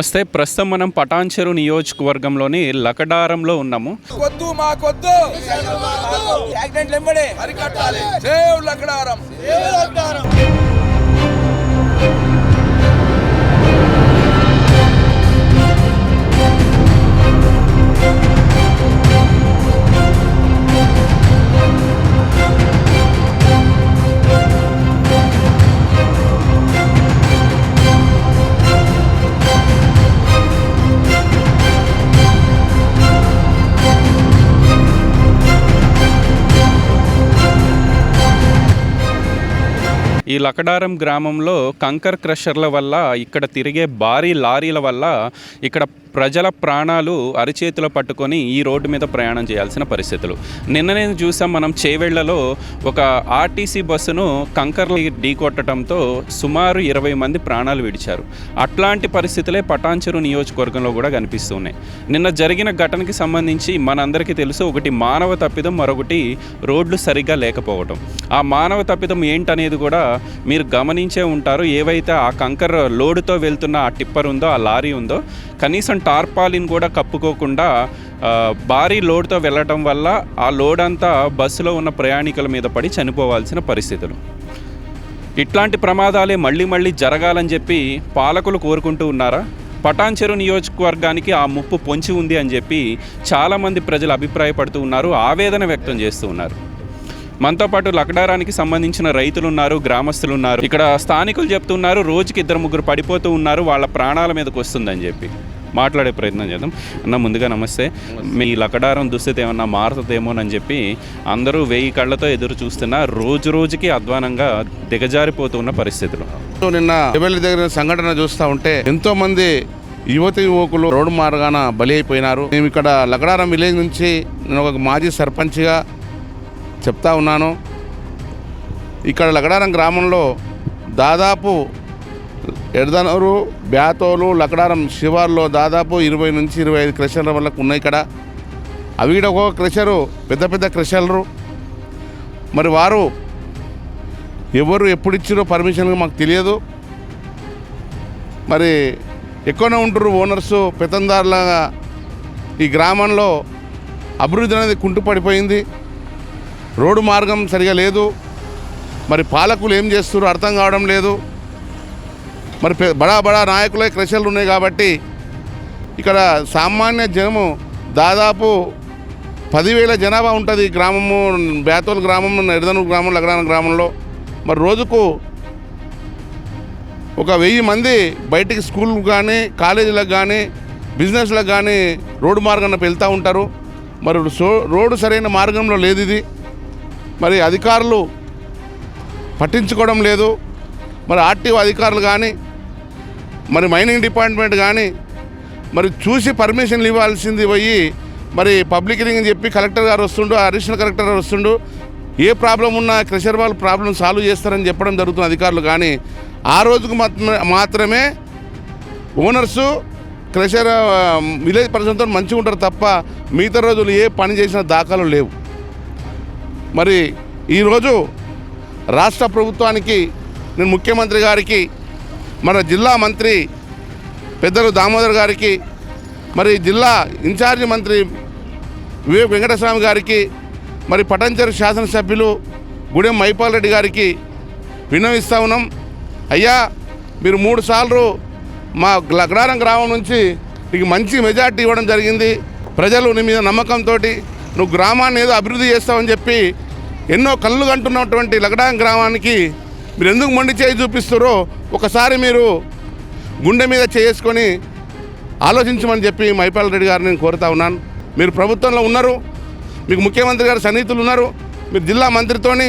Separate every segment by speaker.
Speaker 1: నమస్తే. ప్రస్తుతం మనం పటాన్చెరు నియోజకవర్గంలోని లకడారంలో ఉన్నాము.
Speaker 2: కొద్దు యాక్సిడెంట్లు ఎంబడే అరికట్టాలి. సేవ్ లక్కడారం
Speaker 1: ఈ లకడారం గ్రామంలో కంకర్ క్రషర్ల వల్ల ఇక్కడ తిరిగే భారీ లారీల వల్ల ఇక్కడ ప్రజల ప్రాణాలు అరిచేతిలో పట్టుకొని ఈ రోడ్డు మీద ప్రయాణం చేయాల్సిన పరిస్థితులు. నిన్ననే చూసాం మనం చేవెళ్ళలో ఒక ఆర్టీసీ బస్సును కంకర్లు ఢీకొట్టడంతో సుమారు ఇరవై మంది ప్రాణాలు విడిచారు. అట్లాంటి పరిస్థితులే పటాన్చెరు నియోజకవర్గంలో కూడా కనిపిస్తున్నాయి. నిన్న జరిగిన ఘటనకి సంబంధించి మనందరికీ తెలుసు ఒకటి మానవ తప్పిదం మరొకటి రోడ్లు సరిగ్గా లేకపోవడం ఆ మానవ తప్పిదం ఏంటనేది కూడా మీరు గమనించే ఉంటారు ఏవైతే ఆ కంకర్ లోడుతో వెళ్తున్న ఆ టిప్పర్ ఉందో ఆ లారీ ఉందో కనీసం టార్పాలిన్ కూడా కప్పుకోకుండా భారీ లోడ్తో వెళ్ళటం వల్ల ఆ లోడ్ అంతా బస్సులో ఉన్న ప్రయాణికుల మీద పడి చనిపోవాల్సిన పరిస్థితులు. ఇట్లాంటి ప్రమాదాలే మళ్ళీ మళ్ళీ జరగాలని చెప్పి పాలకులు కోరుకుంటూ ఉన్నారా? పటాన్చెరు నియోజకవర్గానికి ఆ ముప్పు పొంచి ఉంది అని చెప్పి చాలామంది ప్రజలు అభిప్రాయపడుతూ ఉన్నారు ఆవేదన వ్యక్తం చేస్తూ ఉన్నారు. మనతో పాటు లకడారానికి సంబంధించిన రైతులు ఉన్నారు గ్రామస్తులు ఉన్నారు ఇక్కడ స్థానికులు చెప్తున్నారు రోజుకి ఇద్దరు ముగ్గురు పడిపోతూ ఉన్నారు వాళ్ళ ప్రాణాల మీదకి వస్తుందని చెప్పి. మాట్లాడే ప్రయత్నం చేద్దాం. అన్న ముందుగా నమస్తే. మీ లకడారం దుస్థితి ఏమన్నా మారుతుందేమోనని చెప్పి అందరూ వెయ్యి కళ్ళతో ఎదురు చూస్తున్నా రోజు రోజుకి అధ్వానంగా దిగజారిపోతున్న పరిస్థితులు.
Speaker 3: నిన్న ఎమ్మెల్యే దగ్గర సంఘటన చూస్తూ ఉంటే ఎంతో మంది యువతి యువకులు రోడ్డు మార్గాన బలి అయిపోయినారు. మేము ఇక్కడ లగడారం విలేజ్ నుంచి నేను ఒక మాజీ సర్పంచ్గా చెప్తా ఉన్నాను. ఇక్కడ లగడారం గ్రామంలో దాదాపు ఎడదనూరు బ్యాతోలు లకడారం శివార్లో దాదాపు ఇరవై నుంచి ఇరవై ఐదు క్రెషర్ల వరకు ఉన్నాయి ఇక్కడ. అవి కూడా ఒక్కొక్క క్రెషరు పెద్ద పెద్ద క్రెషర్లు. మరి వారు ఎవరు ఎప్పుడు ఇచ్చారో పర్మిషన్ మాకు తెలియదు. మరి ఎక్కువనే ఉంటారు ఓనర్సు పెత్తందారులాగా ఈ గ్రామంలో అభివృద్ధి అనేది కుంటుపడిపోయింది. రోడ్డు మార్గం సరిగా లేదు. మరి పాలకులు ఏం చేస్తున్నారు అర్థం కావడం లేదు. మరి బడా బడా నాయకులే క్రషర్లు ఉన్నాయి కాబట్టి ఇక్కడ సామాన్య జనము దాదాపు పదివేల జనాభా ఉంటుంది గ్రామము బేతోల్ గ్రామం ఎడదనూరు గ్రామం లగడాన గ్రామంలో. మరి రోజుకు ఒక వెయ్యి మంది బయటికి స్కూల్కి కానీ కాలేజీలకు కానీ బిజినెస్లకు కానీ రోడ్డు మార్గాన వెళ్తూ ఉంటారు. మరి సో రోడ్డు సరైన మార్గంలో లేదు ఇది మరి అధికారులు పట్టించుకోవడం లేదు. మరి ఆర్టీఓ అధికారులు కానీ మరి మైనింగ్ డిపార్ట్మెంట్ కానీ మరి చూసి పర్మిషన్లు ఇవ్వాల్సింది పోయి మరి పబ్లిక్ రింగ్ అని చెప్పి కలెక్టర్ గారు వస్తుండు అడిషనల్ కలెక్టర్ గారు వస్తుండు ఏ ప్రాబ్లం ఉన్నా క్రెషర్ వాళ్ళు ప్రాబ్లం సాల్వ్ చేస్తారని చెప్పడం జరుగుతుంది అధికారులు కానీ ఆ రోజుకు మాత్రమే- మాత్రమే ఓనర్సు క్రెషర్ విలేజ్ పర్సన్తో మంచిగా ఉంటారు తప్ప మిగతా రోజులు ఏ పని చేసిన దాఖలు లేవు. మరి ఈరోజు రాష్ట్ర ప్రభుత్వానికి నేను ముఖ్యమంత్రి గారికి మన జిల్లా మంత్రి పెద్దలు దామోదర్ గారికి మరి జిల్లా ఇన్ఛార్జి మంత్రి వివేక్ వెంకటస్వామి గారికి మరి పటంచెరు శాసనసభ్యులు గుడెం మైపాల్ రెడ్డి గారికి విన్నవిస్తా ఉన్నాం. అయ్యా మీరు మూడు సార్లు మా లగ్నారం గ్రామం నుంచి మీకు మంచి మెజార్టీ ఇవ్వడం జరిగింది. ప్రజలు నీ మీద నమ్మకంతో నువ్వు గ్రామాన్ని ఏదో అభివృద్ధి చేస్తావని చెప్పి ఎన్నో కళ్ళు కంటున్నటువంటి లగడాం గ్రామానికి మీరు ఎందుకు మొండి చేయి చూపిస్తారో ఒకసారి మీరు గుండె మీద చేసుకొని ఆలోచించమని చెప్పి మైపాల్ రెడ్డి గారిని నేను కోరుతా ఉన్నాను. మీరు ప్రభుత్వంలో ఉన్నారు మీకు ముఖ్యమంత్రి గారు సన్నిహితులు ఉన్నారు మీరు జిల్లా మంత్రితోని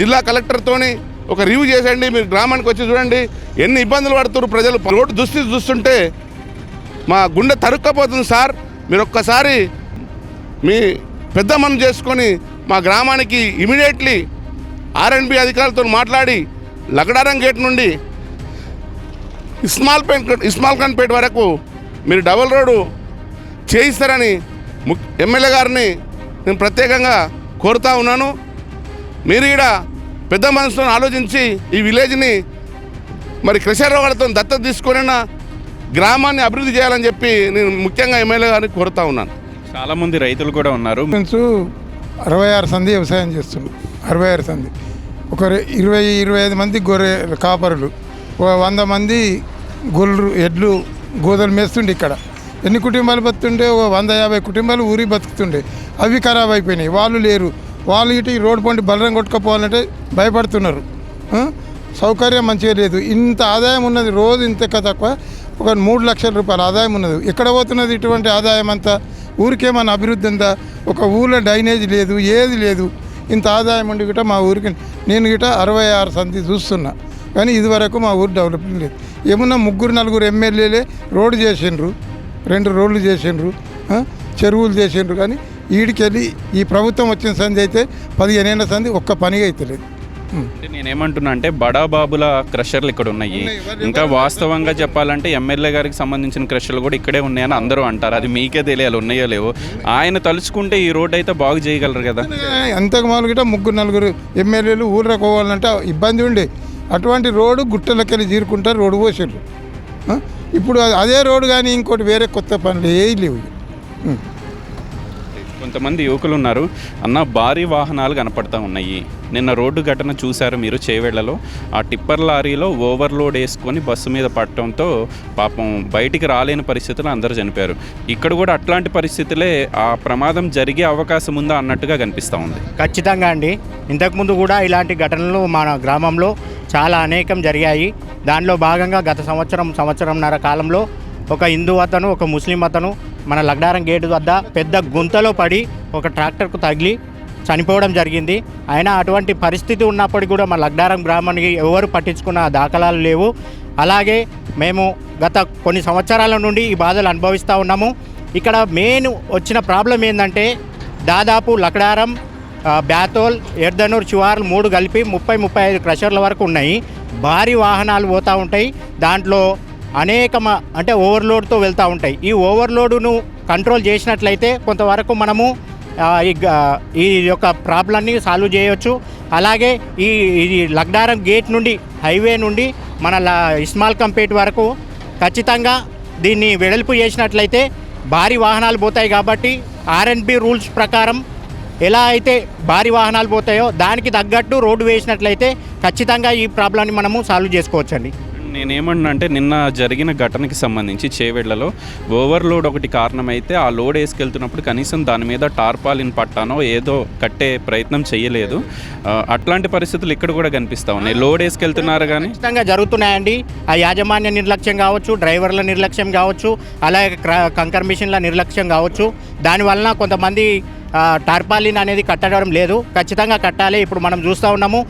Speaker 3: జిల్లా కలెక్టర్తోని ఒక రివ్యూ చేసండి మీరు గ్రామానికి వచ్చి చూడండి ఎన్ని ఇబ్బందులు పడుతున్నారు ప్రజలు. రోడ్డు దుస్థితి చూస్తుంటే మా గుండె తరుక్కపోతుంది సార్. మీరు ఒక్కసారి మీ పెద్ద మనం చేసుకొని మా గ్రామానికి ఇమీడియట్లీ ఆర్ఎండ్బి అధికారులతో మాట్లాడి లగడారం గేట్ నుండి ఇస్మాల్ పేట్ ఇస్మాల్ ఖాన్పేట వరకు మీరు డబుల్ రోడ్డు చేయిస్తారని ఎమ్మెల్యే గారిని నేను ప్రత్యేకంగా కోరుతా ఉన్నాను. మీరు ఇక్కడ పెద్ద మనసుతో ఆలోచించి ఈ విలేజ్ని మరి క్రెషర్ దత్తత తీసుకొనైనా గ్రామాన్ని అభివృద్ధి చేయాలని చెప్పి నేను ముఖ్యంగా ఎమ్మెల్యే గారిని కోరుతా ఉన్నాను.
Speaker 1: చాలామంది రైతులు కూడా ఉన్నారు.
Speaker 4: అరవై ఆరు సంది వ్యవసాయం చేస్తున్నాం అరవై ఆరు సంది. ఒక ఇరవై ఇరవై ఐదు మంది గొర్రె కాపరులు. వంద మంది గొర్రెలు ఎడ్లు గోదలు మేస్తుండే ఇక్కడ. ఎన్ని కుటుంబాలు బతుకుండే ఓ వంద యాభై కుటుంబాలు ఊరి బతుకుతుండే. అవి ఖరాబ్ అయిపోయినాయి. వాళ్ళు లేరు. వాళ్ళు ఇటు రోడ్డు పండి బలరం కొట్టుకపోవాలంటే భయపడుతున్నారు. సౌకర్యం మంచిగా లేదు. ఇంత ఆదాయం ఉన్నది రోజు ఇంత తక్కువ. ఒక మూడు లక్షల రూపాయల ఆదాయం ఉన్నది. ఎక్కడ పోతున్నది ఇటువంటి ఆదాయం అంతా? ఊరికేమన్నా అభివృద్ధి ఉందా ఒక ఊళ్ళో డైనేజ్ లేదు ఏది లేదు. ఇంత ఆదాయం ఉండి గిట మా ఊరికి నేను గిట అరవై ఆరు సంతి చూస్తున్నా. కానీ ఇదివరకు మా ఊరు డెవలప్మెంట్ లేదు. ఏమన్నా ముగ్గురు నలుగురు ఎమ్మెల్యేలే రోడ్డు చేసిండ్రు. రెండు రోడ్లు చేసిండ్రు. చెరువులు చేసిండ్రు. కానీ ఈడికెళ్ళి ఈ ప్రభుత్వం వచ్చిన సంధి అయితే పదిహేనేళ్ళ సంధి ఒక్క పనిగా అవుతలేదు
Speaker 1: అంటే నేనేమంటున్నా అంటే బడా బాబుల క్రషర్లు ఇక్కడ ఉన్నాయి. ఇంకా వాస్తవంగా చెప్పాలంటే ఎమ్మెల్యే గారికి సంబంధించిన క్రషర్లు కూడా ఇక్కడే ఉన్నాయని అందరూ అంటారు. అది మీకే తెలియాలి ఉన్నాయో లేవో. ఆయన తలుచుకుంటే ఈ రోడ్ అయితే బాగు చేయగలరు కదా?
Speaker 4: అంతకు మొదలుగిట ముగ్గురు నలుగురు ఎమ్మెల్యేలు ఊర్లో పోవాలంటే ఇబ్బంది ఉండే. అటువంటి రోడ్డు గుట్టలకెళ్ళి చీరుకుంటారు రోడ్డు పోసారు ఇప్పుడు అదే రోడ్డు కానీ ఇంకోటి వేరే కొత్త పనులు ఏ లేవు.
Speaker 1: కొంతమంది యువకులు ఉన్నారు. అన్న భారీ వాహనాలు కనపడతా ఉన్నాయి. నిన్న రోడ్డు ఘటన చూశారు మీరు చేవేళ్ళలో. ఆ టిప్పర్ లారీలో ఓవర్లోడ్ వేసుకొని బస్సు మీద పడటంతో పాపం బయటికి రాలేని పరిస్థితులు అందరూ చనిపోయారు. ఇక్కడ కూడా అట్లాంటి పరిస్థితులే ఆ ప్రమాదం జరిగే అవకాశం ఉందా అన్నట్టుగా కనిపిస్తూ ఉంది.
Speaker 5: ఖచ్చితంగా అండి. ఇంతకుముందు కూడా ఇలాంటి ఘటనలు మన గ్రామంలో చాలా అనేకం జరిగాయి. దానిలో భాగంగా గత సంవత్సరం సంవత్సరంన్నర కాలంలో ఒక హిందూ అతను ఒక ముస్లిం అతను మన లగ్డారం గేటు వద్ద పెద్ద గుంతలో పడి ఒక ట్రాక్టర్కు తగిలి చనిపోవడం జరిగింది. అయినా అటువంటి పరిస్థితి ఉన్నప్పటికీ కూడా మన లగ్డారం గ్రామానికి ఎవరు పట్టించుకున్న దాఖలాలు లేవు. అలాగే మేము గత కొన్ని సంవత్సరాల నుండి ఈ బాధలు అనుభవిస్తూ ఉన్నాము. ఇక్కడ మెయిన్ వచ్చిన ప్రాబ్లం ఏంటంటే దాదాపు లక్డారం బ్యాతోల్ ఎర్దనూర్ చివార్లు మూడు కలిపి ముప్పై ముప్పై ఐదు క్రషర్ల వరకు ఉన్నాయి. భారీ వాహనాలు పోతూ ఉంటాయి. దాంట్లో అనేక అంటే ఓవర్లోడ్తో వెళ్తూ ఉంటాయి. ఈ ఓవర్లోడును కంట్రోల్ చేసినట్లయితే కొంతవరకు మనము ఈ ఈ యొక్క ప్రాబ్లమ్ని సాల్వ్ చేయవచ్చు అలాగే ఈ ఇది లగ్డారం గేట్ నుండి హైవే నుండి మన ల- ఇస్మాల్ కంపేట్ వరకు ఖచ్చితంగా దీన్ని వెడల్పు చేసినట్లయితే భారీ వాహనాలు పోతాయి కాబట్టి ఆర్ఎన్బి రూల్స్ ప్రకారం ఎలా అయితే భారీ వాహనాలు పోతాయో దానికి తగ్గట్టు రోడ్డు వేసినట్లయితే ఖచ్చితంగా ఈ ప్రాబ్లమ్ని మనము సాల్వ్ చేసుకోవచ్చండి.
Speaker 1: నేనేమన్నా అంటే నిన్న జరిగిన ఘటనకి సంబంధించి చేవేళ్ళలో ఓవర్లోడ్ ఒకటి కారణమైతే ఆ లోడ్ వేసుకెళ్తున్నప్పుడు కనీసం దాని మీద టార్పాలిన్ పట్టానో ఏదో కట్టే ప్రయత్నం చేయలేదు. అట్లాంటి పరిస్థితులు ఇక్కడ కూడా కనిపిస్తూ ఉన్నాయి. లోడ్ వేసుకెళ్తున్నారు కానీ
Speaker 5: ఖచ్చితంగా జరుగుతున్నాయండి. ఆ యాజమాన్య నిర్లక్ష్యం కావచ్చు డ్రైవర్ల నిర్లక్ష్యం కావచ్చు అలాగే క్ర- కంకర్ మిషన్ల నిర్లక్ష్యం కావచ్చు. దానివలన కొంతమంది టార్పాలిన్ అనేది కట్టడం లేదు. ఖచ్చితంగా కట్టాలి. ఇప్పుడు మనం చూస్తూ ఉన్నాము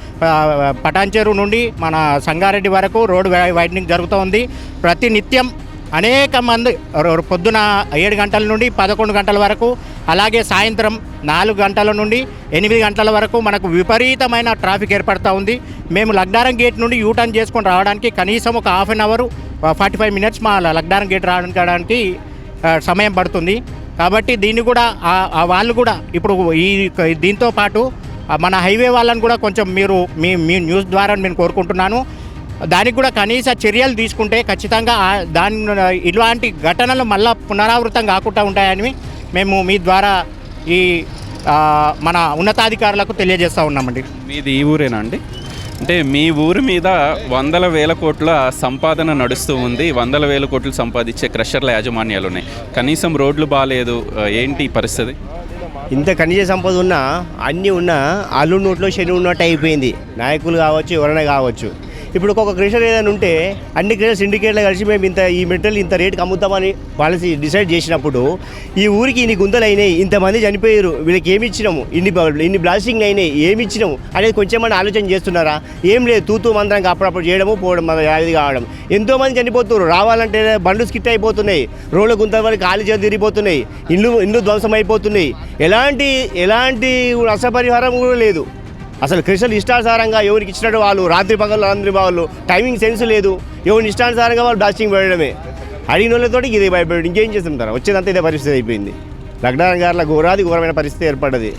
Speaker 5: పటాన్చెరు నుండి మన సంగారెడ్డి వరకు రోడ్ వై- వైడనింగ్ జరుగుతూ ఉంది ప్రతి నిత్యం అనేక మంది రో- పొద్దున ఏడు గంటల నుండి పదకొండు గంటల వరకు అలాగే సాయంత్రం నాలుగు గంటల నుండి ఎనిమిది గంటల వరకు మనకు విపరీతమైన ట్రాఫిక్ ఏర్పడుతూ ఉంది. మేము లగ్డారం గేట్ నుండి యూటర్న్ చేసుకొని రావడానికి కనీసం ఒక half an hour forty five minutes మా లగ్డారం గేట్ రావడానికి సమయం పడుతుంది. కాబట్టి దీన్ని కూడా వాళ్ళు కూడా ఇప్పుడు ఈ దీంతో పాటు మన హైవే వాళ్ళని కూడా కొంచెం మీరు మీ మీ న్యూస్ ద్వారా నేను కోరుకుంటున్నాను. దానికి కూడా కనీస చర్యలు తీసుకుంటే ఖచ్చితంగా దాని ఇలాంటి ఘటనలు మళ్ళా పునరావృతం కాకుండా ఉంటాయని మేము మీ ద్వారా ఈ మన ఉన్నతాధికారులకు తెలియజేస్తూ ఉన్నామండి.
Speaker 1: మీది ఈ ఊరేనా అండి? అంటే మీ ఊరి మీద వందల వేల కోట్ల సంపాదన నడుస్తూ ఉంది. వందల వేల కోట్లు సంపాదించే క్రషర్ల యాజమాన్యాలు ఉన్నాయి. కనీసం రోడ్లు బాగాలేదు ఏంటి పరిస్థితి?
Speaker 6: ఇంత ఖనిజ సంపద ఉన్నా అన్నీ ఉన్నా అల్లు నోట్లో శని ఉన్నట్టు అయిపోయింది. నాయకులు కావచ్చు ఎవరైనా కావచ్చు. ఇప్పుడు ఒక్కొక్క క్రిషర్ ఏదైనా ఉంటే అన్ని క్రిషర్ సిండికేట్లు కలిసి మేము ఇంత ఈ మెటీరియల్ ఇంత రేటుకి అమ్ముతామని పాలసీ డిసైడ్ చేసినప్పుడు ఈ ఊరికి ఇన్ని గుంతలు అయినాయి ఇంతమంది చనిపోయారు వీళ్ళకి ఏమి ఇచ్చినాము? ఇన్ని ఇన్ని బ్లాస్టింగ్ అయినాయి ఏమి ఇచ్చినాము? అనేది కొంచెం మన ఆలోచన చేస్తున్నారా? ఏం లేదు తూతూ మంత్రం అప్పుడప్పుడు చేయడము పోవడం మన అది కావడం. ఎంతోమంది చనిపోతున్నారు రావాలంటే బండ్లు స్కిట్ అయిపోతున్నాయి రోడ్ల గుంతల వరకు ఖాళీ చేతులు తిరిగిపోతున్నాయి ఇల్లు ఇల్లు ధ్వంసం అయిపోతున్నాయి. ఎలాంటి ఎలాంటి నష్టపరిహారం కూడా లేదు. అసలు క్రిస్టల్ ఇష్టానుసారంగా ఎవరికి ఇచ్చినట్టు వాళ్ళు రాత్రి పగలు రాత్రి వాళ్ళు టైమింగ్ సెన్స్ లేదు. ఎవరిని ఇష్టానుసారంగా వాళ్ళు బ్లాస్టింగ్ పెట్టడమే అడిగిన వాళ్ళతో ఇదే భయపడి ఇంకేం చేస్తుంటారు వచ్చేదంతా ఇదే పరిస్థితి అయిపోయింది. లగ్నారం గారిలో ఘోరాది ఘోరమైన పరిస్థితి ఏర్పడ్డది.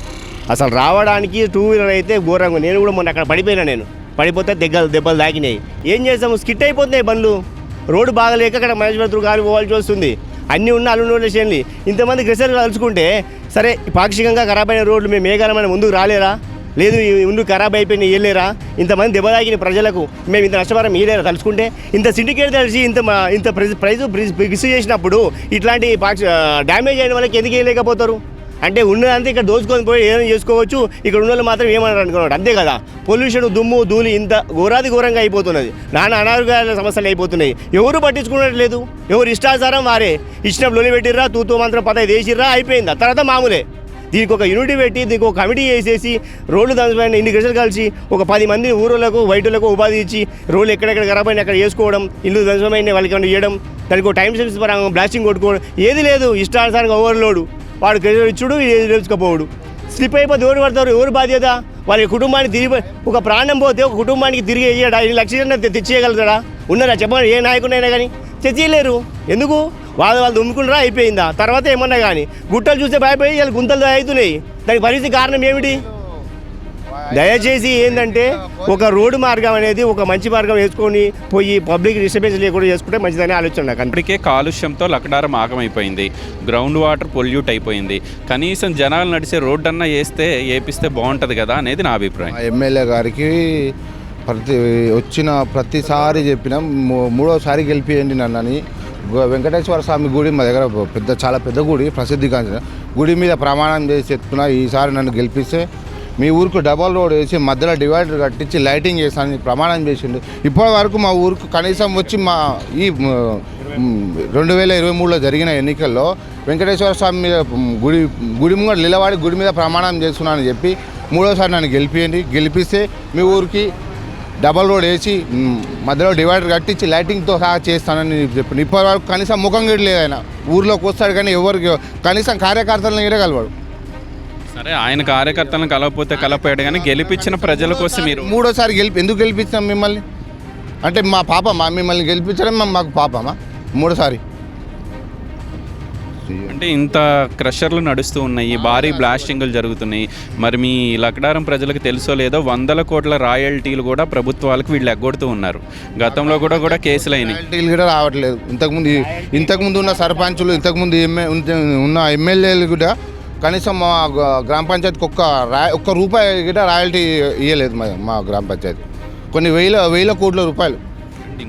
Speaker 6: అసలు రావడానికి టూ వీలర్ అయితే ఘోరంగా నేను కూడా మొన్న అక్కడ పడిపోయినా నేను. పడిపోతే దెగ్గలు దెబ్బలు తాకినాయి. ఏం చేస్తాము? స్కిట్ అయిపోతున్నాయి బండ్లు. రోడ్డు బాగలేక అక్కడ మహేశ్వరతులు గాలి పోవాల్సి వస్తుంది. అన్నీ ఉన్న అల్లు రోడ్ల చేయండి ఇంతమంది క్రిసర్లు కలుసుకుంటే సరే పాక్షికంగా ఖరాబ్ అయిన రోడ్లు మేము మేఘాలమైన ముందుకు రాలేరా? లేదు ఈ ముందు ఖరాబ్ అయిపోయిన ఇయ్యలేరా ఇంతమంది దెబ్బతాగిన ప్రజలకు మేము ఇంత నష్టపరం ఇయ్యలేరా తలుచుకుంటే? ఇంత సిండికేట్ తెలిసి ఇంత ఇంత ప్రైజ్ ప్రైజ్ ఫిక్స్ చేసినప్పుడు ఇట్లాంటి డ్యామేజ్ అయిన వాళ్ళకి ఎందుకు వేయలేకపోతారు అంటే ఉన్నదంతా ఇక్కడ దోచుకొని పోయి ఏదైనా చేసుకోవచ్చు ఇక్కడ ఉన్న వాళ్ళు మాత్రం ఏమన్నారు అనుకున్నాడు. అంతే కదా? పొల్యూషన్ దుమ్ము ధూళి ఇంత ఘోరాది ఘోరంగా అయిపోతున్నది. నాన్న అనారోగ్యాల సమస్యలు అయిపోతున్నాయి. ఎవరు పట్టించుకున్నట్లేదు? ఎవరు ఇష్టాచారం వారే. ఇష్టం లొలి పెట్టిర్రా తూతూ మంత్రం పదహైదు వేసిర్రా అయిపోయింది. తర్వాత మామూలే. దీనికి ఒక యూనిటీ పెట్టి దీనికి ఒక కమిటీ వేసేసి రోడ్లు దాని ఇన్ని గజలు కలిసి ఒక పది మంది ఊరులకు వైటులకు ఉపాధి ఇచ్చి రోడ్లు ఎక్కడెక్కడ ఖరాబ్ అయినా అక్కడ వేసుకోవడం ఇల్లు ధ్వంసమైన వాళ్ళకి ఏమైనా ఇవ్వడం దానికి ఒక టైం సెన్స్ పరంగా బ్లాస్టింగ్ కొట్టుకోవడం ఏది లేదు ఇష్టానుసారంగా ఓవర్లోడు వాడు గజలు ఇచ్చుడు ఇది స్లిప్ అయిపోతే ఎవరు పడతారు? ఎవరు బాధ్యత? వాళ్ళ కుటుంబానికి తిరిగి ఒక ప్రాణం పోతే ఒక కుటుంబానికి తిరిగి ఇయ్యడా? ఈ లక్షణ తెచ్చేయగలుగుతాడా ఉన్నారా? చెప్పండి ఏ నాయకుడైనా కానీ తెచ్చేయలేరు ఎందుకు? వాళ్ళు వాళ్ళు దుమ్ముకుంటారా? అయిపోయిందా? తర్వాత ఏమన్నా కానీ గుట్టలు చూస్తే భయపోయి వీళ్ళు గుంతలు అవుతున్నాయి దానికి పరిస్థితి కారణం ఏమిటి? దయచేసి ఏంటంటే ఒక రోడ్డు మార్గం అనేది ఒక మంచి మార్గం వేసుకొని పోయి పబ్లిక్ డిస్టర్బెన్స్ లేకుండా చేసుకుంటే మంచిదని ఆలోచన నాకు.
Speaker 1: ఇప్పటికే కాలుష్యంతో లకడారం ఆగమైపోయింది. గ్రౌండ్ వాటర్ పొల్యూట్ అయిపోయింది. కనీసం జనాలు నడిచే రోడ్డు అన్నా వేస్తే వేపిస్తే బాగుంటుంది కదా అనేది నా అభిప్రాయం.
Speaker 7: ఎమ్మెల్యే గారికి ప్రతి వచ్చిన ప్రతిసారి చెప్పిన. మూ- మూడోసారి గెలిపియండి నన్నని. వెంకటేశ్వర స్వామి గుడి మా దగ్గర పెద్ద చాలా పెద్ద గుడి ప్రసిద్ధిగాంచిన గుడి మీద ప్రమాణం చేసి చెప్తున్నా ఈసారి నన్ను గెలిపిస్తే మీ ఊరికి డబల్ రోడ్ వేసి మధ్యలో డివైడర్ కట్టించి లైటింగ్ చేస్తానని ప్రమాణం చేసిండు. ఇప్పటి వరకు మా ఊరికి కనీసం వచ్చి మా ఈ రెండు వేల ఇరవై మూడులో జరిగిన ఎన్నికల్లో వెంకటేశ్వర స్వామి మీద గుడి గుడి ముంగట నిలబడి గుడి మీద ప్రమాణం చేస్తున్నానని చెప్పి మూడోసారి నన్ను గెలిపియండి. గెలిపిస్తే మీ ఊరికి డబల్ రోడ్ వేసి మధ్యలో డివైడర్ కట్టించి లైటింగ్తో సహా చేస్తానని చెప్పి. ఇప్పటి వరకు కనీసం ముఖం గిడలేదు ఆయన. ఊర్లోకి వస్తాడు కానీ ఎవరికి కనీసం కార్యకర్తలను గిడ కలవాడు
Speaker 1: సరే ఆయన కార్యకర్తలను కలవకపోతే కలపోయాడు కానీ గెలిపించిన ప్రజల కోసం మీరు
Speaker 7: మూడోసారి గెలిపి ఎందుకు గెలిపించాం మిమ్మల్ని? అంటే మా పాపమా? మిమ్మల్ని గెలిపించడం మాకు పాపమా? మూడోసారి.
Speaker 1: అంటే ఇంత క్రషర్లు నడుస్తూ ఉన్నాయి భారీ బ్లాస్టింగ్లు జరుగుతున్నాయి. మరి మీ లక్డారం ప్రజలకు తెలుసో లేదో వందల కోట్ల రాయల్టీలు కూడా ప్రభుత్వాలకు వీళ్ళు ఎగ్గొడుతూ ఉన్నారు. గతంలో కూడా కూడా కేసులు అయినాయి.
Speaker 7: రాయల్టీలు కూడా రావట్లేదు. ఇంతకుముందు ఇంతకుముందు ఉన్న సర్పంచులు ఇంతకుముందు ఎమ్మె ఉన్న ఎమ్మెల్యేలు కూడా కనీసం మా గ్రామ పంచాయతీకి ఒక్క రా ఒక్క రూపాయి కూడా రాయల్టీ ఇవ్వలేదు మా మా గ్రామ పంచాయతీ. కొన్ని వేల వేల కోట్ల రూపాయలు.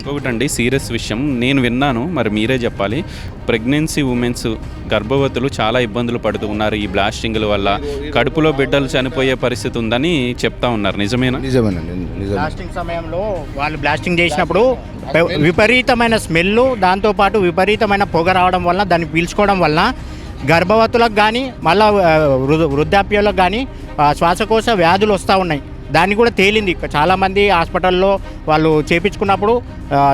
Speaker 1: ఇంకొకటి అండి సీరియస్ విషయం. నేను విన్నాను మరి మీరే చెప్పాలి. ప్రెగ్నెన్సీ ఉమెన్స్ గర్భవతులు చాలా ఇబ్బందులు పడుతూ ఉన్నారు ఈ బ్లాస్టింగ్ల వల్ల. కడుపులో బిడ్డలు చనిపోయే పరిస్థితి ఉందని చెప్తా ఉన్నారు. నిజమేనా?
Speaker 7: నిజమేనండి
Speaker 5: బ్లాస్టింగ్ సమయంలో వాళ్ళు బ్లాస్టింగ్ చేసినప్పుడు విపరీతమైన స్మెల్ దాంతోపాటు విపరీతమైన పొగ రావడం వల్ల దాన్ని పీల్చుకోవడం వల్ల గర్భవతులకు కానీ మళ్ళా ఆ, వృద్ధ వృద్ధాప్యంలో కానీ శ్వాసకోశ వ్యాధులు వస్తూ ఉన్నాయి. దాన్ని కూడా తేలింది. చాలామంది హాస్పిటల్లో వాళ్ళు చేపించుకున్నప్పుడు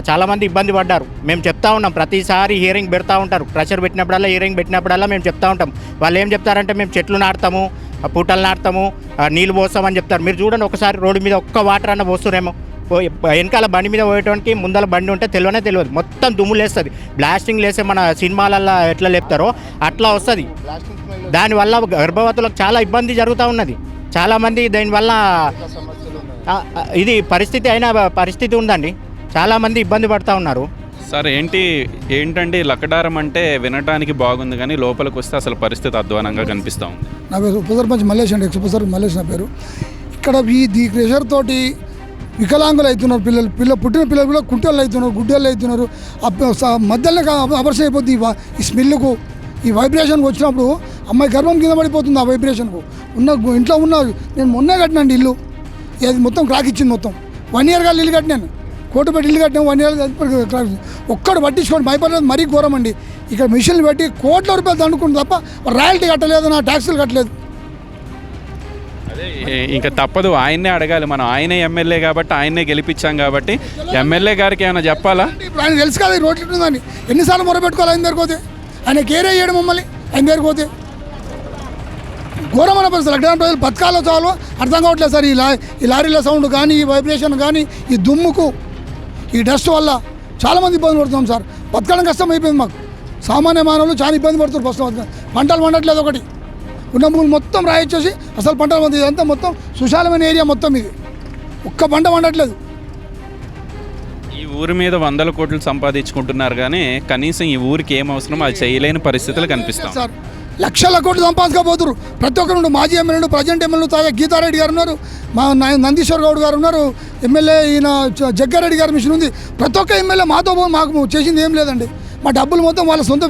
Speaker 5: చాలామంది ఇబ్బంది పడ్డారు. మేము చెప్తా ఉన్నాం ప్రతిసారి హియరింగ్ పెడతా ఉంటారు. ప్రెషర్ పెట్టినప్పుడల్లా హియరింగ్ పెట్టినప్పుడల్లా మేము చెప్తా ఉంటాం. వాళ్ళు ఏం చెప్తారంటే మేము చెట్లు నాటుతాము పూటలు నాటుతాము నీళ్ళు పోస్తామని చెప్తారు. మీరు చూడండి ఒకసారి రోడ్డు మీద ఒక్క వాటర్ అన్న పోస్తున్నారేమో. వెనకాల బండి మీద పోయేటానికి ముందల బండి ఉంటే తెలియనే తెలియదు. మొత్తం దుమ్ము లేస్తుంది. బ్లాస్టింగ్ లేసే మన సినిమాలల్లో ఎట్లా లేపుతారో అట్లా వస్తుంది. దానివల్ల గర్భవతులకు చాలా ఇబ్బంది జరుగుతూ ఉన్నది. చాలామంది దీనివల్ల ఇది పరిస్థితి అయిన పరిస్థితి ఉందండి. చాలామంది ఇబ్బంది పడుతూ ఉన్నారు.
Speaker 1: సార్ ఏంటి ఏంటండి లకడారం అంటే వినటానికి బాగుంది కానీ లోపలికి వస్తే అసలు పరిస్థితి అధ్వానంగా కనిపిస్తూ ఉంది.
Speaker 8: నా పేరు ఉప సర్పంచ్ మల్లేష్ అండి ఎక్స్ ఉప సర్పంచ్ మల్లేష్ నా పేరు. ఇక్కడ ఈ దీ ప్రెషర్ తోటి వికలాంగులు అవుతున్నారు పిల్లలు పిల్ల పుట్టిన పిల్లలు కూడా కుంటలు అవుతున్నారు గుడ్డలు అవుతున్నారు. మధ్యలో అయిపోద్ది ఈ వా- ఈ స్మెల్కు ఈ వైబ్రేషన్కి వచ్చినప్పుడు అమ్మాయి గర్భం కింద పడిపోతుంది ఆ వైబ్రేషన్కు ఉన్న ఇంట్లో ఉన్న నేను మొన్నే కట్టినండి ఇల్లు. ఇది మొత్తం క్రాక్ ఇచ్చింది మొత్తం. వన్ ఇయర్గా ఇల్లు కట్టినాను. కోటి పెట్టి ఇల్లు కట్టినాం వన్ ఇయర్ క్రాక్ ఒక్కడు పట్టించుకోండి భయపడలేదు మరీ ఘోరం అండి. ఇక్కడ మిషన్లు పెట్టి కోట్ల రూపాయలు దండుకుంటుంది తప్ప రాయల్టీ కట్టలేదు నా ట్యాక్సులు కట్టలేదు.
Speaker 1: అదే ఇంకా తప్పదు ఆయన్నే అడగాలి. మనం ఆయనే ఎమ్మెల్యే కాబట్టి ఆయన్నే గెలిపించాం కాబట్టి ఎమ్మెల్యే గారికి ఏమైనా చెప్పాలా?
Speaker 8: ఇప్పుడు ఆయన తెలుసు కదా రోడ్లు ఉంటుందని. ఎన్నిసార్లు మొరపెట్టుకోవాలి ఆయన దగ్గరికి పోతే? ఆయన కేరే చేయడం మమ్మల్ని. ఆయన దగ్గరికి పోతే ఘోరమైన పరిస్థితి లగ్నం ప్రజలు బతకాలో చాలు. అర్థం కావట్లేదు సార్ ఈ లా ఈ లారీల సౌండ్ కానీ ఈ వైబ్రేషన్ కానీ ఈ దుమ్ముకు ఈ డస్ట్ వల్ల చాలామంది ఇబ్బంది పడుతున్నాం సార్. బతకడం కష్టం అయిపోయింది మాకు. సామాన్య మానవులు చాలా ఇబ్బంది పడుతున్నారు ఫస్ట్ పంటలు పండట్లేదు ఒకటి. ఉన్న భూములు మొత్తం రాయొచ్చేసి అసలు పంటలు పండుతుంది ఇదంతా మొత్తం సుశాలమైన ఏరియా మొత్తం ఇది. ఒక్క పంట పండట్లేదు.
Speaker 1: ఈ ఊరి మీద వందల కోట్లు సంపాదించుకుంటున్నారు కానీ కనీసం ఈ ఊరికి ఏం అవసరం అది చేయలేని పరిస్థితులు కనిపిస్తాం.
Speaker 8: సార్. లక్షల కోట్లు సంపాదించకపోతున్నారు. ప్రతి ఒక్కరు. మాజీ ఎమ్మెల్యేలు ప్రజెంట్ ఎమ్మెల్యేలు తాజా గీతారెడ్డి గారు ఉన్నారు. మా నందీశ్వర్ గౌడ్ గారు ఉన్నారు. ఎమ్మెల్యే ఈయన జగ్గారెడ్డి గారి మిషన్ ఉంది. ప్రతి ఒక్క ఎమ్మెల్యే మాతో మాకు చేసింది ఏం లేదండి. మా డబ్బులు మొత్తం వాళ్ళ సొంత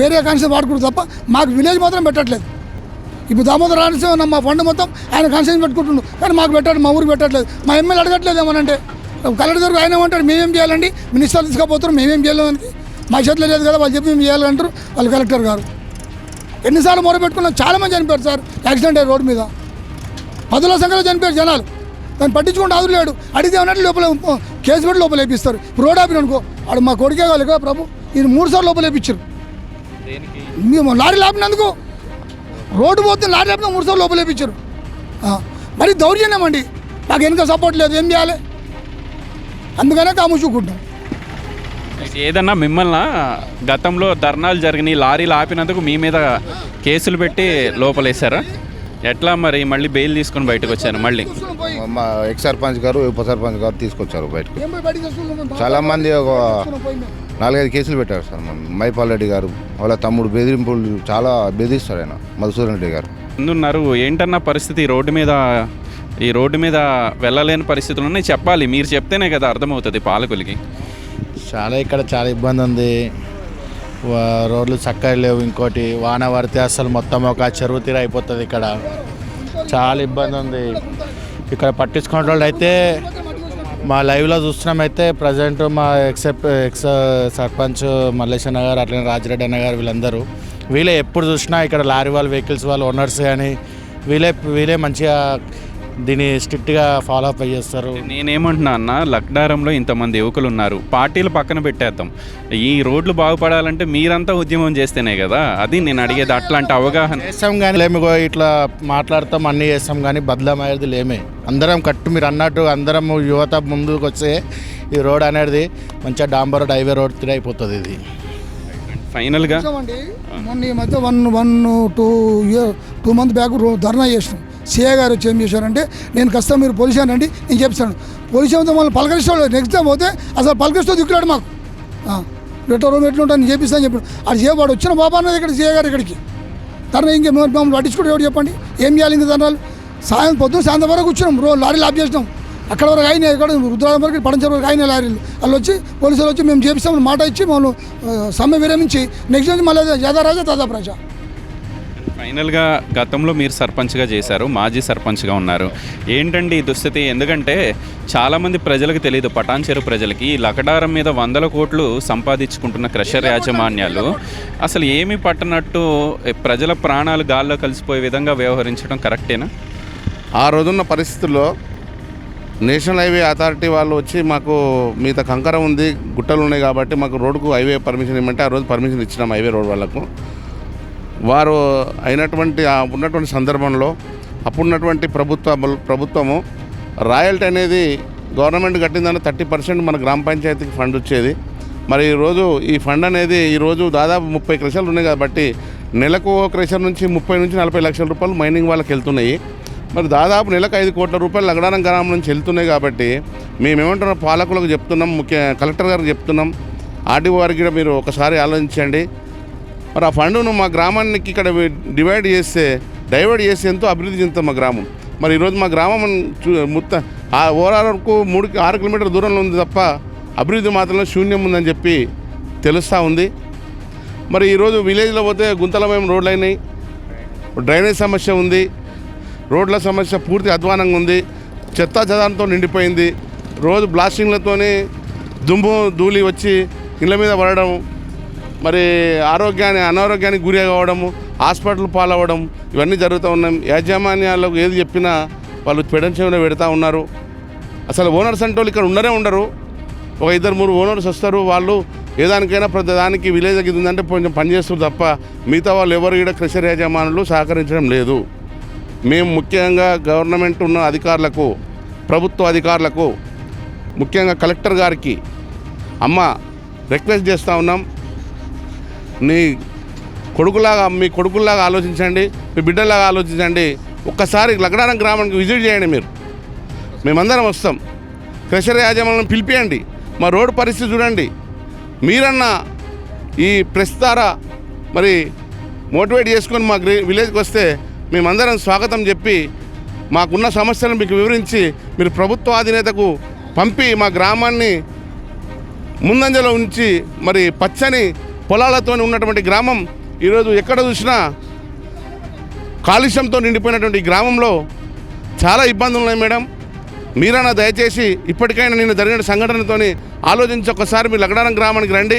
Speaker 8: వేరే కాన్సెప్ట్ వాడుకుంటారు తప్ప మాకు విలేజ్ మాత్రం పెట్టట్లేదు. ఇప్పుడు దామోదర రాజసింహ మా ఫండ్ మొత్తం ఆయన కాన్సెన్స్ పెట్టుకుంటుండు. కానీ మాకు పెట్టాడు మా ఊరికి పెట్టట్లేదు. మా ఎమ్మెల్యే అడగట్లేదు ఏమనంటే కలెక్టర్ గారు ఆయన ఏమంటాడు మేమేం చేయాలండి? మినిస్టర్ తీసుకుపోతారు మేమేం చేయలేమని మా చేతిలో లేదు కదా వాళ్ళు చెప్పి మేము చేయాలంటారు వాళ్ళు కలెక్టర్ గారు. ఎన్నిసార్లు మొర పెట్టుకున్నాం చాలా మంది చనిపోయారు సార్ యాక్సిడెంట్ అయ్యి రోడ్డు మీద. పదుల సంఖ్యలో చనిపోయారు జనాలు. దాన్ని పట్టించుకుంటే అదురు లేడు. అడిగితే ఉన్నట్టు లోపల కేసు పెట్టి లోపల వేపిస్తారు. ఇప్పుడు రోడ్ ఆపిన అనుకో ఆడు మా కొడుకే కావాలి కదా ప్రభు ఈయన మూడు సార్లు లోపల వేపించారు. మేము లారీ లాపినందుకు. రోడ్డు పోతే లారీ లాపిన మూడు సార్లు లోపల వేపించారు. మరి దౌర్జన్యం అండి. నాకు వెనుక సపోర్ట్ లేదు? ఏం చేయాలి? అందుకనే కాముచుకుంటాం
Speaker 1: ఏదన్నా మిమ్మల్ని? గతంలో ధర్నాలు జరిగినాయి లారీలు ఆపినందుకు మీ మీద కేసులు పెట్టి లోపలేశారా? ఎట్లా మరి మళ్ళీ బెయిల్ తీసుకొని బయటకు వచ్చారు మళ్ళీ?
Speaker 7: మా ఎక్స్ సర్పంచ్ గారు ఉప సర్పంచ్ గారు తీసుకొచ్చారు బయటకు? చాలా మంది ఒక. నాలుగైదు కేసులు పెట్టారు సార్. మైపాల్ రెడ్డి గారు వాళ్ళ తమ్ముడు బెదిరింపులు చాలా బెదిరిస్తాడు ఆయన మధుసూదన్ రెడ్డి గారు.
Speaker 1: ముందున్నారు. ఏంటన్నా పరిస్థితి ఈ రోడ్డు మీద ఈ రోడ్డు మీద వెళ్ళలేని పరిస్థితులు ఉన్నాయి. చెప్పాలి. మీరు చెప్తేనే కదా అర్థమవుతుంది పాలకులకి.
Speaker 9: చాలా ఇక్కడ చాలా ఇబ్బంది ఉంది. రోడ్లు చక్కగా లేవు. ఇంకోటి వాన పడితే అసలు మొత్తం ఒక చెరువు తీర అయిపోతుంది ఇక్కడ. చాలా ఇబ్బంది ఉంది. ఇక్కడ పట్టించుకునే వాళ్ళు అయితే మా లైవ్లో చూస్తున్నామైతే ప్రజెంట్ మా ఎక్సెప్ ఎక్స్ సర్పంచ్ మల్లేశన్న గారు అట్లనే రాజిరెడ్డి అన్న గారు వీళ్ళందరూ. వీళ్ళే ఎప్పుడు చూసినా ఇక్కడ లారీ వాళ్ళ వెహికల్స్ వాళ్ళు ఓనర్స్ కానీ వీళ్ళే వీళ్ళే మంచిగా దీన్ని స్ట్రిక్ట్గా ఫాలో అప్ చేస్తారు
Speaker 1: నేనేమంటున్నా అన్న లక్డారంలో ఇంతమంది యువకులు ఉన్నారు. పార్టీలు పక్కన పెట్టేద్దాం. ఈ రోడ్లు బాగుపడాలంటే మీరంతా ఉద్యమం చేస్తేనే కదా? అది నేను అడిగేది. అట్లాంటి అవగాహన
Speaker 9: చేస్తాం కానీ లేమిగో ఇట్లా మాట్లాడతాం అన్నీ చేస్తాం కానీ బదలమయ్యేది లేమే. అందరం కట్టు మీరు అన్నట్టు అందరం యువత ముందుకు వస్తే ఈ రోడ్ అనేది మంచిగా డాంబర్ రోడ్ హైవే రోడ్ తిరిగి అయిపోతుంది ఇది.
Speaker 1: ఫైనల్గా
Speaker 8: మొన్న ఈ మధ్య one one two year two month back dharna చేసినాం. సిఏ గారు వచ్చి ఏం చేశారంటే నేను కష్టం మీరు పోలీస్ అండి నేను చెప్తాను. పోలీస్ అయితే మళ్ళీ పలకరిస్తాడు నెక్స్ట్ టైం పోతే అసలు పలకరిస్తూ దిక్కులాడు మాకు. ఎట్లా రూమ్ ఎట్లా ఉంటాను చేపిస్తాను చెప్పాడు. అది చేయవాడు వచ్చిన బాబా అన్నది ఇక్కడ సిఏ గారు ఇక్కడికి. తన ఇంకే మమ్మల్ని పట్టించుకుంటే ఎవరు చెప్పండి? ఏం చేయాలి ఇంకా తనాలు సాయం పొద్దున సాయంత్రం వరకు కూర్చున్నాం రో లారీలు ఆఫ్ చేసినాం. అక్కడ వరకు అయినా ఇక్కడ రుద్రాలం వరకు పడంచర్ వరకు అయిన లారీలు. వాళ్ళు వచ్చి పోలీసులు వచ్చి మేము చేపిస్తామని మాట ఇచ్చి మమ్మల్ని సమ్మె విరమించి నెక్స్ట్ నుంచి మళ్ళీ యథారాజా తాజా ప్రజా
Speaker 1: ఫైనల్గా గతంలో మీరు సర్పంచ్గా చేశారు మాజీ సర్పంచ్గా ఉన్నారు. ఏంటండి ఈ దుస్థితి? ఎందుకంటే చాలామంది ప్రజలకు తెలియదు పటాన్చెరు ప్రజలకి. ఈ లకడారం మీద వందల కోట్లు సంపాదించుకుంటున్న క్రషర్ యాజమాన్యాలు అసలు ఏమీ పట్టనట్టు ప్రజల ప్రాణాలు గాల్లో కలిసిపోయే విధంగా వ్యవహరించడం కరెక్టేనా?
Speaker 3: ఆ రోజున్న పరిస్థితుల్లో నేషనల్ హైవే అథారిటీ వాళ్ళు వచ్చి మాకు మిగతా కంకర ఉంది గుట్టలు ఉన్నాయి కాబట్టి మాకు రోడ్డుకు హైవే పర్మిషన్ ఇవ్వమంటే ఆ రోజు పర్మిషన్ ఇచ్చినాం హైవే రోడ్ వాళ్ళకు. వారు అయినటువంటి ఉన్నటువంటి సందర్భంలో అప్పుడున్నటువంటి ప్రభుత్వ ప్రభుత్వము రాయల్టీ అనేది గవర్నమెంట్ కట్టిందని థర్టీ పర్సెంట్ మన గ్రామ పంచాయతీకి ఫండ్ వచ్చేది. మరి ఈరోజు ఈ ఫండ్ అనేది ఈరోజు దాదాపు ముప్పై క్రెషర్లు ఉన్నాయి కాబట్టి నెలకు ఒక క్రెషర్ నుంచి ముప్పై నుంచి నలభై లక్షల రూపాయలు మైనింగ్ వాళ్ళకి వెళ్తున్నాయి. మరి దాదాపు నెలకు ఐదు కోట్ల రూపాయలు లగడానం గ్రామం నుంచి వెళ్తున్నాయి కాబట్టి మేమేమంటున్నాం? పాలకులకు చెప్తున్నాం ముఖ్య కలెక్టర్ గారికి చెప్తున్నాం. ఆర్డీఓ వారికి కూడా మీరు ఒకసారి ఆలోచించండి. మరి ఆ ఫండ్ను మా గ్రామానికి ఇక్కడ డివైడ్ చేస్తే డైవర్ట్ చేస్తే ఎంతో అభివృద్ధి చెందుతాం మా గ్రామం. మరి ఈరోజు మా గ్రామం చూ- మొత్తం ఆ ఓవరాల్ వరకు మూడు ఆరు కిలోమీటర్ల దూరంలో ఉంది తప్ప అభివృద్ధి మాత్రం శూన్యం ఉందని చెప్పి తెలుస్తూ ఉంది. మరి ఈరోజు విలేజ్లో పోతే గుంతలమయం రోడ్లు అయినాయి. డ్రైనేజ్ సమస్య ఉంది. రోడ్ల సమస్య పూర్తి అధ్వానంగా ఉంది. చెత్త చెదారంతో నిండిపోయింది. రోజు బ్లాస్టింగ్లతోనే దుమ్ము ధూళి వచ్చి ఇళ్ళ మీద పడడం మరి ఆరోగ్యాన్ని అనారోగ్యానికి గురి కావడము హాస్పిటల్ పాలవ్వడం ఇవన్నీ జరుగుతూ ఉన్నాయి. యాజమాన్యాలకు ఏది చెప్పినా వాళ్ళు పెడంచెవిన పెడతా ఉన్నారు. అసలు ఓనర్స్ అంటే వాళ్ళు ఇక్కడ ఉండనే ఉండరు. ఒక ఇద్దరు మూడు ఓనర్స్ వస్తారు. వాళ్ళు ఏ దానికైనా ప్రతి దానికి విలేజ్ ఇది ఉందంటే కొంచెం పనిచేస్తారు తప్ప మిగతా వాళ్ళు ఎవరు కూడా క్రషర్ యాజమానులు సహకరించడం లేదు. మేము ముఖ్యంగా గవర్నమెంట్ ఉన్న అధికారులకు ప్రభుత్వ అధికారులకు ముఖ్యంగా కలెక్టర్ గారికి అమ్మ రిక్వెస్ట్ చేస్తూ ఉన్నాం. నీ కొడుకులాగా మీ కొడుకుల్లాగా ఆలోచించండి మీ బిడ్డలాగా ఆలోచించండి. ఒక్కసారి లగ్నారం గ్రామానికి విజిట్ చేయండి మీరు. మేమందరం వస్తాం. క్రెషర్ యాజమాన్యం పిలిపియండి. మా రోడ్డు పరిస్థితి చూడండి. మీరన్నా ఈ ప్రెస్ ద్వారా మరి మోటివేట్ చేసుకొని మా గ్రీ విలేజ్కి వస్తే మేమందరం స్వాగతం చెప్పి మాకున్న సమస్యలను మీకు వివరించి మీరు ప్రభుత్వ అధినేతకు పంపి మా గ్రామాన్ని ముందంజలో ఉంచి మరి పచ్చని పొలాలతో ఉన్నటువంటి గ్రామం ఈరోజు ఎక్కడ చూసినా కాలుష్యంతో నిండిపోయినటువంటి గ్రామంలో చాలా ఇబ్బందులు ఉన్నాయి మేడం. మీరన్నా దయచేసి ఇప్పటికైనా నేను జరిగిన సంఘటనతోని ఆలోచించి ఒకసారి మీ లగడారం గ్రామానికి రండి.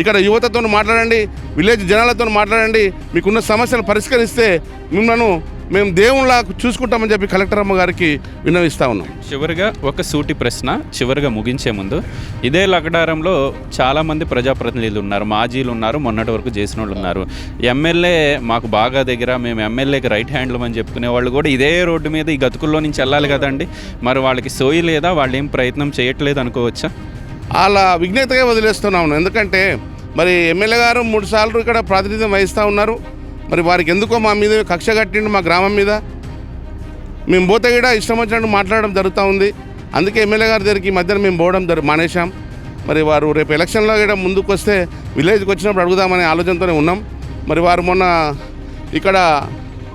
Speaker 3: ఇక్కడ యువతతో మాట్లాడండి విలేజ్ జనాలతో మాట్లాడండి. మీకున్న సమస్యలు పరిష్కరిస్తే మిమ్మల్ని మేము దేవుళ్ళ చూసుకుంటామని చెప్పి కలెక్టర్ అమ్మ గారికి విన్నవిస్తా ఉన్నాం.
Speaker 1: చివరిగా ఒక సూటి ప్రశ్న చివరిగా ముగించే ముందు ఇదే లగడారంలో చాలామంది ప్రజాప్రతినిధులు ఉన్నారు మాజీలు ఉన్నారు మొన్నటి వరకు చేసిన వాళ్ళు ఉన్నారు. ఎమ్మెల్యే మాకు బాగా దగ్గర మేము ఎమ్మెల్యేకి రైట్ హ్యాండ్లు అని చెప్పుకునే వాళ్ళు కూడా ఇదే రోడ్డు మీద ఈ గతుకుల్లో నుంచి వెళ్ళాలి కదండి. మరి వాళ్ళకి సోయి లేదా వాళ్ళు ఏం ప్రయత్నం చేయట్లేదు అనుకోవచ్చా?
Speaker 3: వాళ్ళ విజ్ఞతగా వదిలేస్తున్నాము ఎందుకంటే మరి ఎమ్మెల్యే గారు మూడు సార్లు ఇక్కడ ప్రాతినిధ్యం వహిస్తూ ఉన్నారు. మరి వారికి ఎందుకో మా మీద కక్ష కట్టిండు మా గ్రామం మీద? మేము పోతే కూడా ఇష్టం వచ్చినట్టు మాట్లాడడం జరుగుతూ ఉంది. అందుకే ఎమ్మెల్యే గారి దగ్గరికి ఈ మధ్యన మేము పోవడం జరు మానేశాం. మరి వారు రేపు ఎలక్షన్లో కూడా ముందుకు వస్తే విలేజ్కి వచ్చినప్పుడు అడుగుదామనే ఆలోచనతోనే ఉన్నాం. మరి వారు మొన్న ఇక్కడ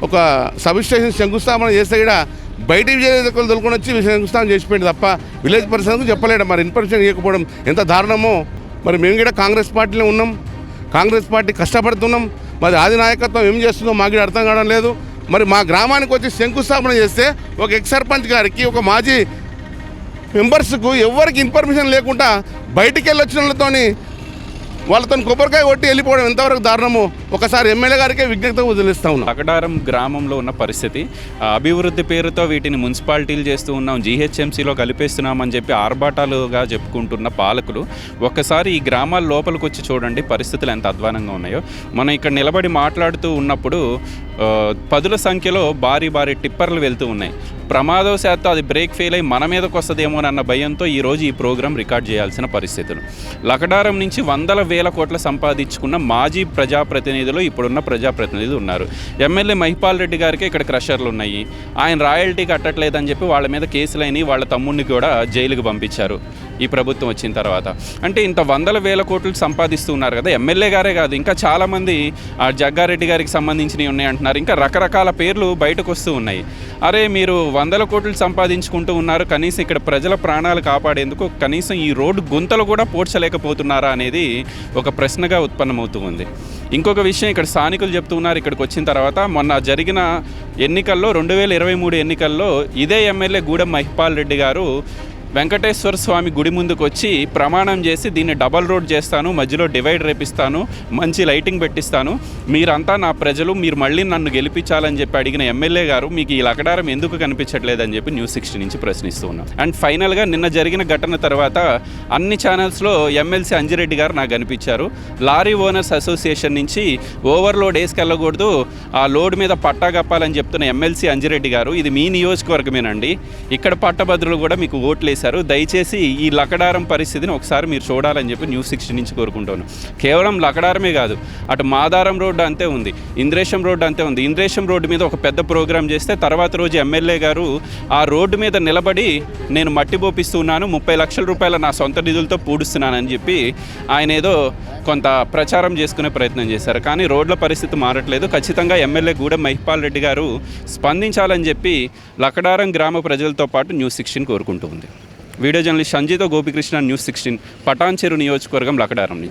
Speaker 3: ఒక సబ్ స్టేషన్ శంకుస్థాపన చేస్తే కూడా బయట విజయకులు దొరుకుని వచ్చి శంకుస్థాపన చేసిపోయింది తప్ప విలేజ్ పరిస్థితులకు చెప్పలేడు. మరి ఇన్ఫర్మేషన్ ఇవ్వకపోవడం ఎంత దారుణమో. మరి మేము కూడా కాంగ్రెస్ పార్టీలో ఉన్నాం. కాంగ్రెస్ పార్టీ కష్టపడుతున్నాం. మరి ఆది నాయకత్వం ఏం చేస్తుందో మాకు అర్థం కావడం లేదు. మరి మా గ్రామానికి వచ్చి శంకుస్థాపన చేస్తే ఒక ఎక్స్ సర్పంచ్ గారికి ఒక మాజీ మెంబర్స్కు ఎవరికి ఇన్ఫర్మేషన్ లేకుండా బయటికి వెళ్ళొచ్చిన వాళ్ళతోని వాళ్ళతో కొబ్బరికాయ కొట్టి వెళ్ళిపోవడం ఎంతవరకు దారుణమో ఒకసారి ఎమ్మెల్యే గారికే విజ్ఞత వదిలిస్తా ఉన్నాం.
Speaker 1: అకడారం గ్రామంలో ఉన్న పరిస్థితి. అభివృద్ధి పేరుతో వీటిని మున్సిపాలిటీలు చేస్తూ ఉన్నాం. జీహెచ్ఎంసీలో కలిపేస్తున్నామని చెప్పి ఆర్భాటాలుగా చెప్పుకుంటున్న పాలకులు ఒక్కసారి ఈ గ్రామాల లోపలికి వచ్చి చూడండి పరిస్థితులు ఎంత అధ్వానంగా ఉన్నాయో. మనం ఇక్కడ నిలబడి మాట్లాడుతూ ఉన్నప్పుడు పదుల సంఖ్యలో భారీ భారీ టిప్పర్లు వెళ్తూ ఉన్నాయి. ప్రమాదవశాత్తు అది బ్రేక్ ఫెయిల్ అయి మన మీదకి వస్తుందేమోనన్న భయంతో ఈరోజు ఈ ప్రోగ్రాం రికార్డ్ చేయాల్సిన పరిస్థితులు. లకడారం నుంచి వందల వేల వేల కోట్ల సంపాదించుకున్న మాజీ ప్రజాప్రతినిధులు ఇప్పుడున్న ప్రజాప్రతినిధులు ఉన్నారు. ఎమ్మెల్యే మహిపాల్ రెడ్డి గారికి ఇక్కడ క్రషర్లు ఉన్నాయి. ఆయన రాయల్టీ కట్టట్లేదని చెప్పి వాళ్ళ మీద కేసులైన వాళ్ళ తమ్ముడిని కూడా జైలుకి పంపించారు. ఈ ప్రభుత్వం వచ్చిన తర్వాత. అంటే ఇంత వందల వేల కోట్లు సంపాదిస్తూ ఉన్నారు కదా. ఎమ్మెల్యే గారే కాదు ఇంకా చాలామంది ఆ జగ్గారెడ్డి గారికి సంబంధించినవి ఉన్నాయి అంటున్నారు. ఇంకా రకరకాల పేర్లు బయటకు వస్తూ ఉన్నాయి. అరే మీరు వందల కోట్లు సంపాదించుకుంటూ ఉన్నారు కనీసం ఇక్కడ ప్రజల ప్రాణాలు కాపాడేందుకు కనీసం ఈ రోడ్డు గుంతలు కూడా పోడ్చలేకపోతున్నారా అనేది ఒక ప్రశ్నగా ఉత్పన్నమవుతూ ఉంది. ఇంకొక విషయం ఇక్కడ స్థానికులు చెప్తున్నారు ఇక్కడికి వచ్చిన తర్వాత మొన్న జరిగిన ఎన్నికల్లో రెండు వేల ఇరవై మూడు ఎన్నికల్లో ఇదే ఎమ్మెల్యే గూడెం మహిపాల్ రెడ్డి గారు వెంకటేశ్వర స్వామి గుడి ముందుకు వచ్చి ప్రమాణం చేసి దీన్ని డబల్ రోడ్ చేస్తాను మధ్యలో డివైడ్ రేపిస్తాను మంచి లైటింగ్ పెట్టిస్తాను. మీరంతా నా ప్రజలు మీరు మళ్ళీ నన్ను గెలిపించాలని చెప్పి అడిగిన ఎమ్మెల్యే గారు మీకు ఈ లకడారం ఎందుకు కనిపించట్లేదని చెప్పి న్యూస్ సిక్స్టీ నుంచి ప్రశ్నిస్తూ ఉన్నాం. అండ్ ఫైనల్గా నిన్న జరిగిన ఘటన తర్వాత అన్ని ఛానల్స్లో ఎమ్మెల్సీ అంజిరెడ్డి గారు నాకు కనిపించారు. లారీ ఓనర్స్ అసోసియేషన్ నుంచి ఓవర్లోడ్ వేసుకెళ్ళకూడదు ఆ లోడ్ మీద పట్టా కప్పాలని చెప్తున్న ఎమ్మెల్సీ అంజిరెడ్డి గారు ఇది మీ నియోజకవర్గమేనండి. ఇక్కడ పట్టభద్రులు కూడా మీకు ఓట్లేసి చేశారు. దయచేసి ఈ లకడారం పరిస్థితిని ఒకసారి మీరు చూడాలని చెప్పి న్యూస్ సిక్స్టీ నుంచి కోరుకుంటాను కేవలం లకడారమే కాదు అటు మాదారం రోడ్డు అంతే ఉంది ఇంద్రేశం రోడ్డు అంతే ఉంది. ఇంద్రేశం రోడ్డు మీద ఒక పెద్ద ప్రోగ్రాం చేస్తే తర్వాత రోజు ఎమ్మెల్యే గారు ఆ రోడ్డు మీద నిలబడి నేను మట్టి పోపిస్తున్నాను ముప్పై లక్షల రూపాయల నా సొంత నిధులతో పూడుస్తున్నానని చెప్పి ఆయన ఏదో కొంత ప్రచారం చేసుకునే ప్రయత్నం చేశారు. కానీ రోడ్ల పరిస్థితి మారట్లేదు. ఖచ్చితంగా ఎమ్మెల్యే గూడెం మహిపాల్ రెడ్డి గారు స్పందించాలని చెప్పి లకడారం గ్రామ ప్రజలతో పాటు న్యూస్ సిక్స్టీన్ కోరుకుంటూ ఉంది. Video journalist Sanjeeta Gopikrishna news sixteen Patancheru నియోజకవర్గం లకడారం నుంచి.